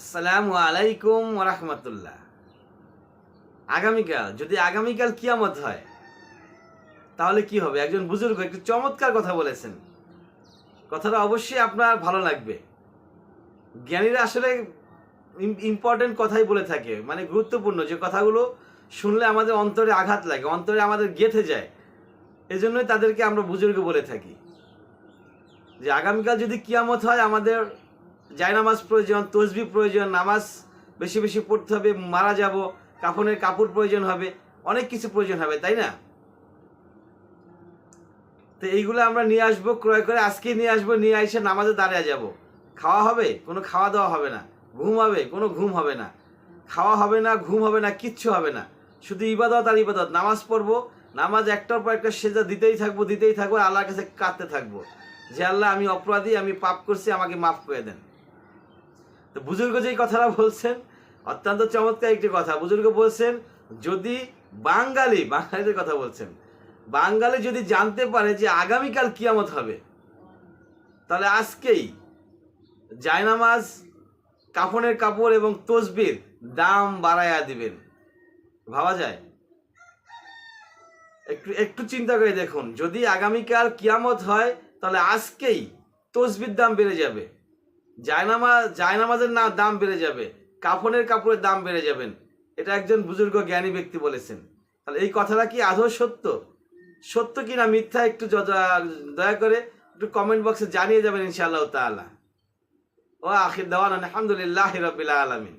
আসসালামু আলাইকুম রহমতুল্লাহ আগামীকাল, যদি আগামীকাল কিয়ামত হয়, তাহলে কি হবে? একজন বুজুর্গ একটু চমৎকার কথা বলেছেন। কথাটা অবশ্যই আপনার ভালো লাগবে। জ্ঞানীরা আসলে ইম্পর্টেন্ট কথাই বলে থাকে। মানে গুরুত্বপূর্ণ যে কথাগুলো শুনলে আমাদের অন্তরে আঘাত লাগে, অন্তরে আমাদের গেথে যায়। এজন্যই তাদেরকে আমরা বুজুর্গ বলে থাকি। যে আগামীকাল যদি কিয়ামত হয়, আমাদের জায়নামাজ প্রয়োজন, তসবি প্রয়োজন, নামাজ বেশি বেশি পড়তে হবে, মারা যাব, কাফনের কাপড় প্রয়োজন হবে, অনেক কিছু প্রয়োজন হবে, তাই না? তো এইগুলো আমরা নিয়ে আসব, ক্রয় করে আজকেই নিয়ে আসব, নিয়ে এসে নামাজে দাঁড়িয়ে যাব। খাওয়া হবে? কোনো খাওয়া দাওয়া হবে না। ঘুম হবে? কোনো ঘুম হবে না। খাওয়া হবে না, ঘুম হবে না, কিচ্ছু হবে না। শুধু ইবাদত আর ইবাদত। নামাজ পড়ব, নামাজ একটার পর একটা সেজা দিতেই থাকব দিতেই থাকব আল্লাহর কাছে কাঁদতে থাকব। যে আল্লাহ আমি অপরাধী, আমি পাপ করছি, আমাকে মাফ করে দেন। তো বুজুর্গ যেই কথাটা বলছেন, অত্যন্ত চমৎকার একটি কথা। বুজুর্গ বলছেন, যদি বাঙালি, বাঙালিদের কথা বলছেন, বাঙালি যদি জানতে পারে যে আগামীকাল কিয়ামত হবে, তাহলে আজকেই জায়নামাজ, কাফনের কাপড় এবং তসবির দাম বাড়াইয়া দিবেন। ভাবা যায়? একটু একটু চিন্তা করে দেখুন। যদি আগামীকাল কিয়ামত হয়, তাহলে আজকেই তসবির দাম বেড়ে যাবে। জায়নামাজ জায়নামাজের না দাম বেড়ে যাবে, কাফনের কাপড়ের দাম বেড়ে যাবেন এটা একজন বুজুর্গ জ্ঞানী ব্যক্তি বলেছেন। তাহলে এই কথাটা কি আদৌ সত্য? সত্য কি না মিথ্যা একটু দয়া করে একটু কমেন্ট বক্সে জানিয়ে যাবেন ইনশাআল্লাহ তালা ও আখির দাওয়ান আলহামদুলিল্লাহ রবিল্লা আলমিন।